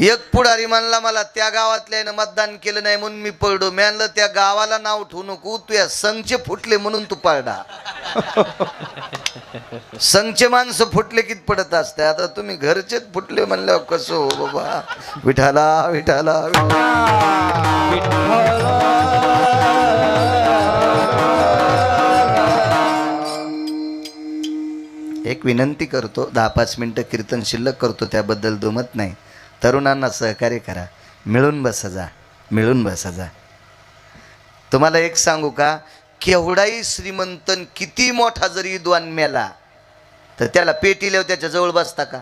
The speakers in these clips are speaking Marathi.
एक पुढारी म्हणला मला त्या गावातल्यानं मतदान केलं नाही म्हणून मी पळडो मी आणलं त्या गावाला नाव ठेवू नको. तू या संघचे फुटले म्हणून तू पळडा संघचे माणसं फुटले कित पडत असते आता तुम्ही घरचेच फुटले म्हणल्यावर कसं हो बाबा? विठाला विठाला एक विनंती करतो दहा पाच मिनटं कीर्तन शिल्लक करतो त्याबद्दल दुमत नाही. तरुणांना सहकार्य करा. मिळून बसा जा. मिळून बसा जा. तुम्हाला एक सांगू का? केवढाही श्रीमंतन किती मोठा जरी विद्वान मेला तर त्याला पेटील्यावर त्याच्याजवळ बसता का?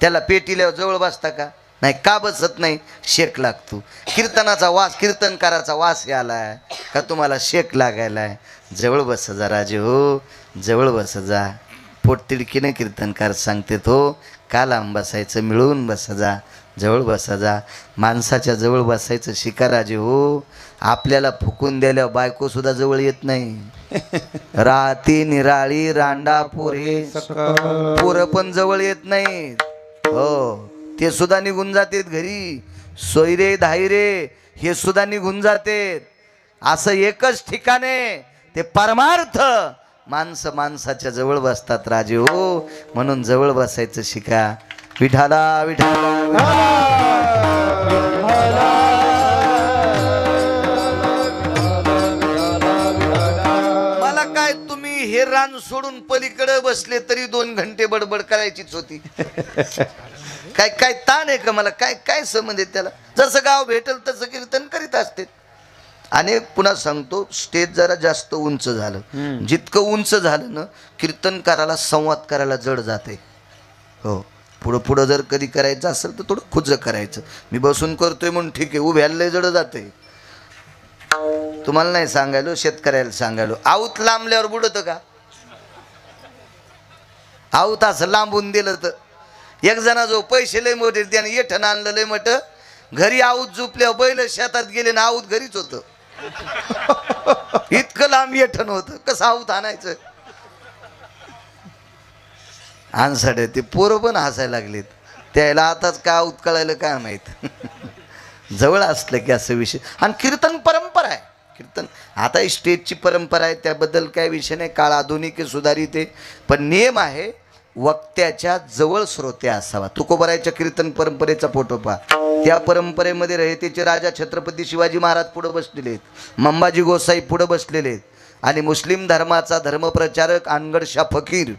त्याला पेटील्यावर जवळ बसता का? नाही का बसत नाही? शेक लागतो. कीर्तनाचा वास कीर्तनकाराचा वास आलाय का तुम्हाला शेक लागायलाय? जवळ बस जा राजे हो. जवळ बस जा. कीर्तनकार सांगते तो का लांब बसायचं मिळून बस जा. जवळ बसा जा. माणसाच्या जवळ बसायचं शिकाराजे हो. आपल्याला फुकून द्यायला बायकोसुद्धा जवळ येत नाही. राती निराळी रांडा पोरे. पोरं पण जवळ येत नाहीत. हो ते सुद्धा निघून जातेत घरी. सोयरे धायरे हे सुद्धा निघून जातेत. असं एकच ठिकाणे ते परमार्थ माणसं माणसाच्या जवळ बसतात राजे हो म्हणून जवळ बसायचं शिका. विठाला विठाला. मला काय तुम्ही हे रान सोडून पलीकडे बसले तरी दोन घंटे बडबड करायचीच होती. काय काय ताण आहे का मला? काय काय संबंध आहे त्याला? जसं गाव भेटल तसं कीर्तन करीत असते. आणि पुन्हा सांगतो स्टेज जरा जास्त उंच झालं. जितकं उंच झालं ना कीर्तनकाराला संवाद करायला जड जाते. हो. पुढं पुढं जर कधी करायचं असेल तर थोडं खुज करायचं. मी बसून करतोय म्हणून ठीक आहे उभ्याला जड जाते. तुम्हाला नाही सांगायलो शेतकऱ्याला सांगायलो. आऊत लांबल्यावर बुडत का? आऊत असं लांबून दिलं तर. एक जणा जो पैसे लय मोठे त्याने येठण आणलं लय मोठं. घरी आऊत झुपल्यावर बैल शेतात गेले ना आऊत घरीच होतं. इतकं लांब येठण होतं. कसं आऊत आणायचं? आणसाडे ते पोरं पण हसायला लागलेत. त्याला आताच का आऊत कळायला काय माहीत? जवळ असलं की असं विषय. आणि कीर्तन परंपरा आहे. कीर्तन आता ही स्टेजची परंपरा आहे त्याबद्दल काय विषय नाही. काळ आधुनिक सुधारित आहे. पण नियम आहे वक्त्याच्या जवळ श्रोते असावा. तुकोबरायच्या कीर्तन परंपरेचा फोटो पहा. त्या परंपरेमध्ये रयतेचे राजा छत्रपती शिवाजी महाराज पुढं बसलेले आहेत. मंबाजी गोसाई पुढं बसलेले आहेत. आणि मुस्लिम धर्माचा धर्मप्रचारक अनगडशा फकीर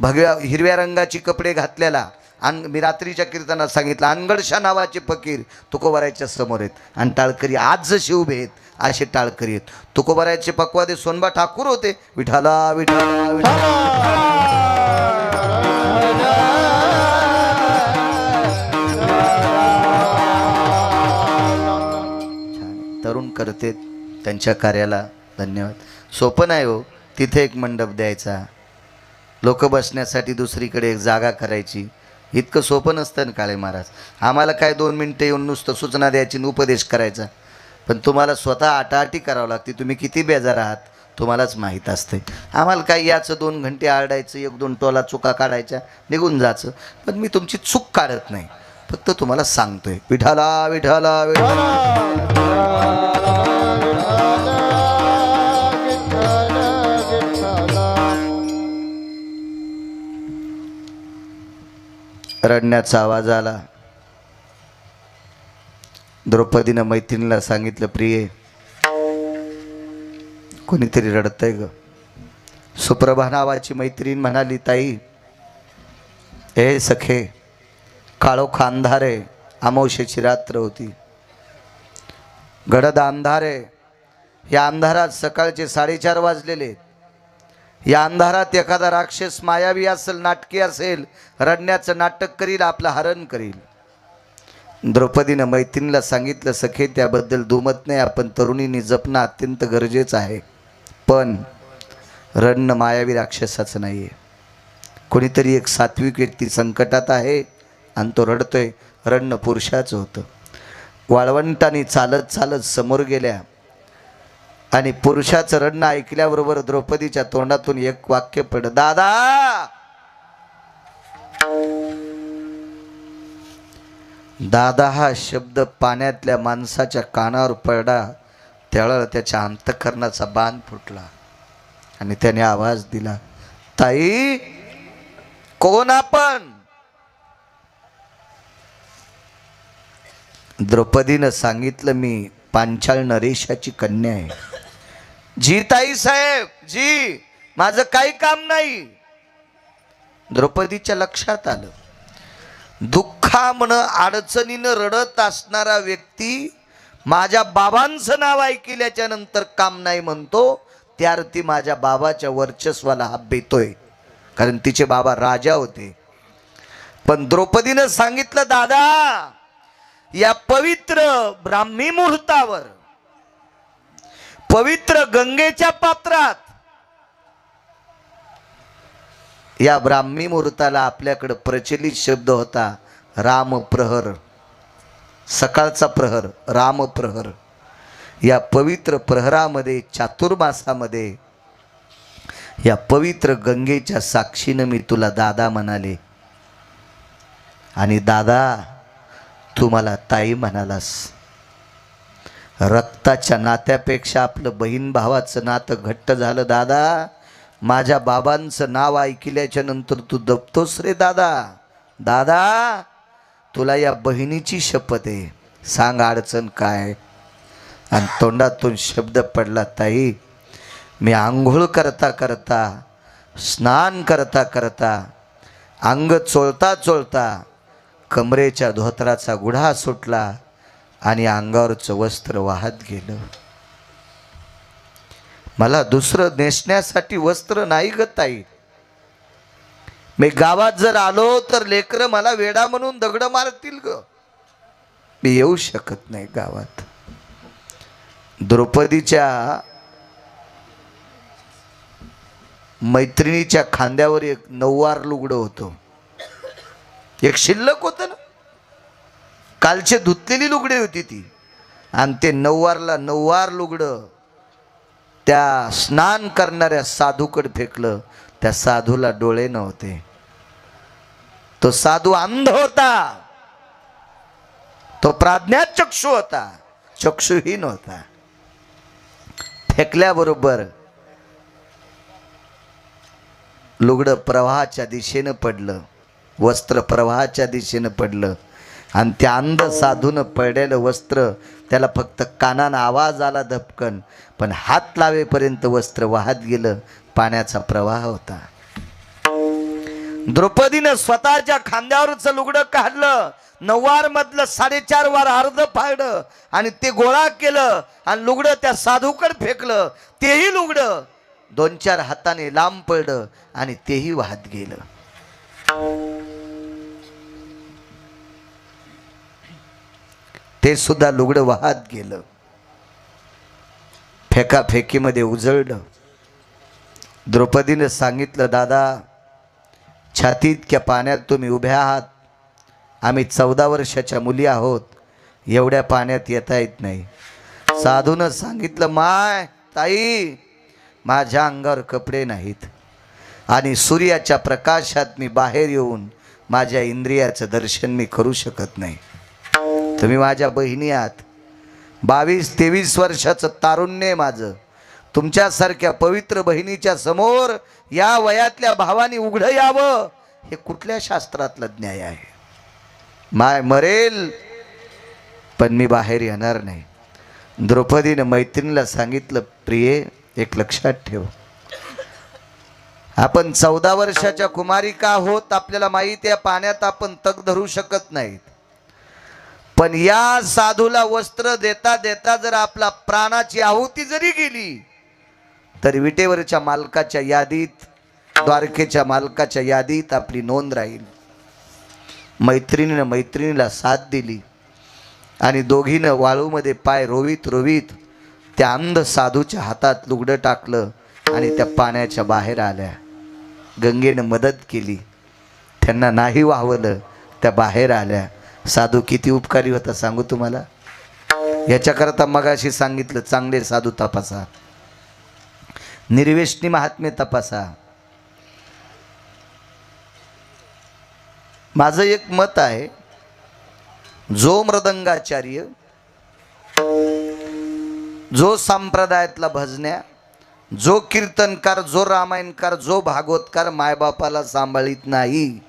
भगव्या हिरव्या रंगाची कपडे घातलेला अन मी रात्रीच्या कीर्तनात सांगितलं अनगडशा नावाचे फकीर तुकोबारायच्या समोर आहेत. आणि टाळकरी आज जसे उभे आहेत असे टाळकरी आहेत. तुकोबारायचे पकवादे सोनबा ठाकूर होते. विठाला विठाला. विठाला! तरुण करते त्यांच्या कार्याला धन्यवाद. सोपं नाही हो तिथे एक मंडप द्यायचा. लोक बसण्यासाठी दुसरीकडे एक जागा करायची. इतकं सोपं नसतं ना काळे महाराज. आम्हाला काय दोन मिनटं येऊन नुसतं सूचना द्यायची उपदेश करायचा. पण तुम्हाला स्वतः आटाआटी करावं लागते. तुम्ही किती बेजार आहात तुम्हालाच माहीत असते. आम्हाला काय याचं दोन घंटे आरडायचं एक दोन टोला चुका काढायच्या निघून जायचं. पण मी तुमची चूक काढत नाही. फक्त तुम्हाला सांगतोय. विठाला विठाला विठाला रडण्याचा आवाज आला. द्रौपदीनं मैत्रिणीला सांगितलं प्रिये कोणीतरी रडतंय ग. सुप्रभा नावाची मैत्रीण म्हणाली ताई ए सखे काळोख अंधारे अमावशेची रात्र होती. गडद अंधारे या अंधारात सकाळचे साडेचार वाजलेले. या अंधारात एखादा राक्षस मायावी असेल नाटकी असेल रडण्याचं नाटक करील आपलं हरण करील. द्रौपदीनं मैत्रिणीला सांगितलं सखे त्याबद्दल दुमत नाही आपण तरुणीने जपणं अत्यंत गरजेचं आहे. पण रडणं मायावी राक्षसाचं नाही आहे कोणीतरी एक सात्विक व्यक्ती संकटात आहे आणि तो रडतोय. रडणं पुरुषाचं होतं. वाळवंटाने चालत चालत समोर गेल्या. आणि पुरुषाचं रडणं ऐकल्याबरोबर द्रौपदीच्या तोंडातून एक वाक्य पड दादा! दादा हा शब्द पाण्यातल्या माणसाच्या कानावर पडला. त्यावेळेला त्याच्या अंतकरणाचा बाण फुटला. आणि त्याने आवाज दिला ताई कोण आपण? द्रौपदीनं सांगितलं मी पांचाळ नरेशाची कन्या आहे. जी ताई साहेब जी माझं काही काम नाही. द्रौपदीच्या लक्षात आलं दुःखा म्हण अडचणीनं रडत असणारा व्यक्ती माझ्या बाबांचं नाव ऐकल्याच्या नंतर काम नाही म्हणतो त्या अर्थी माझ्या बाबाच्या वर्चस्वाला हा बेतोय कारण तिचे बाबा राजा होते. पण द्रौपदीनं सांगितलं दादा या पवित्र ब्राह्मी मुहूर्तावर पवित्र गंगेच्या पात्रात या ब्राह्मी मुहूर्ताला आपल्याकडं प्रचलित शब्द होता रामप्रहर सकाळचा प्रहर रामप्रहर या पवित्र प्रहरामध्ये चातुर्मासामध्ये या पवित्र गंगेच्या साक्षीनं मी तुला दादा म्हणाले. आणि दादा तू मला ताई म्हणालास. रक्ताच्या नात्यापेक्षा आपलं बहीण भावाचं नातं घट्ट झालं दादा. माझ्या बाबांचं नाव ऐकल्याच्या नंतर तू दबतोस रे दादा. दादा तुला या बहिणीची शपथ आहे. सांग अडचण काय? आणि तोंडातून शब्द पडला ताई मी आंघोळ करता करता स्नान करता करता अंग चोळता चोळता कमरेच्या धोत्राचा गुढा सुटला आणि अंगावरचं वस्त्र वाहत गेलं. मला दुसरं नेसण्यासाठी वस्त्र नाही ग ताई. मी गावात जर आलो तर लेकरं मला वेडा म्हणून दगड मारतील ग. मी येऊ शकत नाही गावात. द्रौपदीच्या मैत्रिणीच्या खांद्यावर एक नऊवार लुगडं होतं. एक शिल्लक होतं ना. कालचे धुतलेली लुगडे होती ती. आणि ते नऊवारला नऊवार लुगडं त्या स्नान करणाऱ्या साधूकडे फेकलं. त्या साधूला डोळे नव्हते. तो साधू अंध होता. तो प्राज्ञात चक्षु होता. चक्षुहीन होता. फेकल्याबरोबर लुगडं प्रवाहाच्या दिशेनं पडलं. वस्त्र प्रवाहाच्या दिशेनं पडलं. आणि त्या अंध साधूनं पडलेलं वस्त्र त्याला फक्त कानानं आवाज आला धपकन पण हात लावेपर्यंत वस्त्र वाहत गेलं पाण्याचा प्रवाह होता. द्रौपदीनं स्वतःच्या खांद्यावरचं लुगडं काढलं नऊवार मधलं साडेचार वार अर्ध फाडलं आणि ते गोळा केलं आणि लुगडं त्या साधूकड फेकलं. तेही लुगडं दोन चार हाताने लांब पडलं आणि तेही वाहत गेलं. ते सुद्धा लुगडं वाहत गेलं. फेकाफेकीमध्ये उजळलं. द्रौपदीनं सांगितलं दादा छाती इतक्या पाण्यात तुम्ही उभ्या आहात. आम्ही चौदा वर्षाच्या मुली आहोत. एवढ्या पाण्यात येता येत नाही. साधूनं सांगितलं माय ताई माझ्या अंगावर कपडे नाहीत आणि सूर्याच्या प्रकाशात मी बाहेर येऊन माझ्या इंद्रियाचं दर्शन मी करू शकत नाही. तुम्ही माझ्या बहिणी आहात. बावीस तेवीस वर्षाचं तारुण्य आहे माझं. तुमच्यासारख्या पवित्र बहिणीच्या समोर या वयातल्या भावानी उघडं यावं हे कुठल्या शास्त्रातलं न्याय आहे? माय मरेल पण मी बाहेर येणार नाही. द्रौपदीनं मैत्रिणीला सांगितलं प्रिये एक लक्षात ठेव. आपण चौदा वर्षाच्या कुमारी का आहोत आपल्याला माहिती आहे पाण्यात आपण तग धरू शकत नाहीत. पण या साधूला वस्त्र देता देता जर आपला प्राणाची आहुती जरी गेली तर विटेवरच्या मालकाच्या यादीत द्वारकेच्या मालकाच्या यादीत आपली नोंद राहील. मैत्रिणीनं मैत्रिणीला साथ दिली आणि दोघीनं वाळूमध्ये पाय रोवीत रोवीत त्या अंध साधूच्या हातात लुगडं टाकलं आणि त्या पाण्याच्या बाहेर आल्या. गंगेनं मदत केली. त्यांना नाही वाहवलं त्या बाहेर आल्या. साधू किती उपकारी होता सांगू तुम्हाला? याच्याकरता मगाशी सांगितलं चांगले साधू तपासा. निर्वेशनी महात्म्य तपासा. माझं एक मत आहे जो मृदंगाचार्य जो संप्रदायातला भजन्या जो कीर्तनकार जो रामायणकार जो भागवतकार मायबापाला सांभाळीत नाही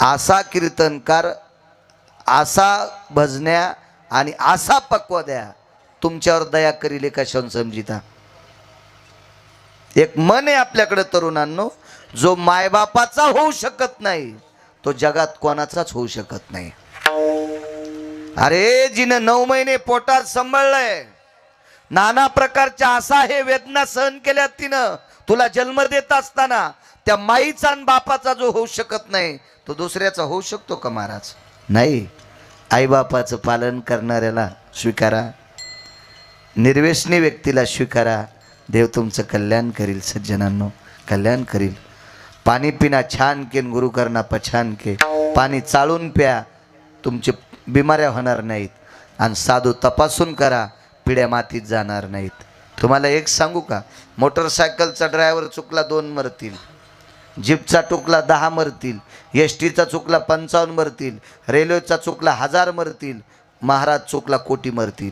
आसा कीर्तनकार आसा भजन्या आणि आसा पक्व द्या. तुमच्यावर दया करील कशावून समजिता. एक मन आहे आपल्याकडे तरुणांनो जो मायबापाचा होऊ शकत नाही तो जगात कोणाचाच होऊ शकत नाही. अरे जिनं नऊ महिने पोटात सांभाळलंय नाना प्रकारच्या असा हे वेदना सहन केल्यात तिनं तुला जन्म देत असताना त्या माईचा आणि बापाचा जो होऊ शकत नाही तो दुसऱ्याचा होऊ शकतो का महाराज? नाही. आईबापाचं पालन करणाऱ्याला स्वीकारा. निर्वेशनी व्यक्तीला स्वीकारा. देव तुमचं कल्याण करील सज्जनांनो. कल्याण करील. पाणी पिना छान केन गुरु करणा पछान के. पाणी चाळून प्या. तुमचे बिमाऱ्या होणार नाहीत. आणि साधू तपासून करा पिढ्या मातीत जाणार नाहीत. तुम्हाला एक सांगू का? मोटरसायकलचा ड्रायव्हर चुकला दोन मरतील. जीपचा चुकला दहा मरतील. एस टीचा चुकला पंचावन्न मरतील. रेल्वेचा चुकला हजार मरतील. महाराज चुकला कोटी मरतील.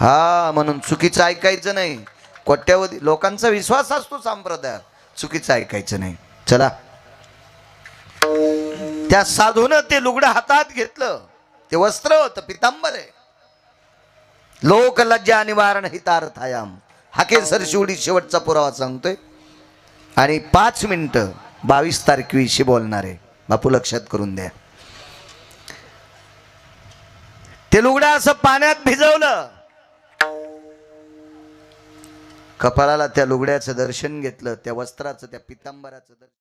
हा म्हणून चुकीचं ऐकायचं नाही. कोट्यावधी लोकांचा विश्वास असतो संप्रदाय चुकीचं ऐकायचं नाही. चला. त्या साधूनं ते लुगडं हातात घेतलं. ते वस्त्र होतं पितांबर आहे. लोक लज्जा निवारण हितार्थायाम हाकेसर शिवडी शेवटचा पुरावा सांगतोय. आणि पाच मिनिटं बावीस तारखेविषयी बोलणार आहे. बापू लक्षात करून द्या. ते लुगडं असं पाण्यात भिजवलं. कपाळाला त्या लुगड्याचं दर्शन घेतलं त्या वस्त्राचं त्या पितांबराचं दर्शन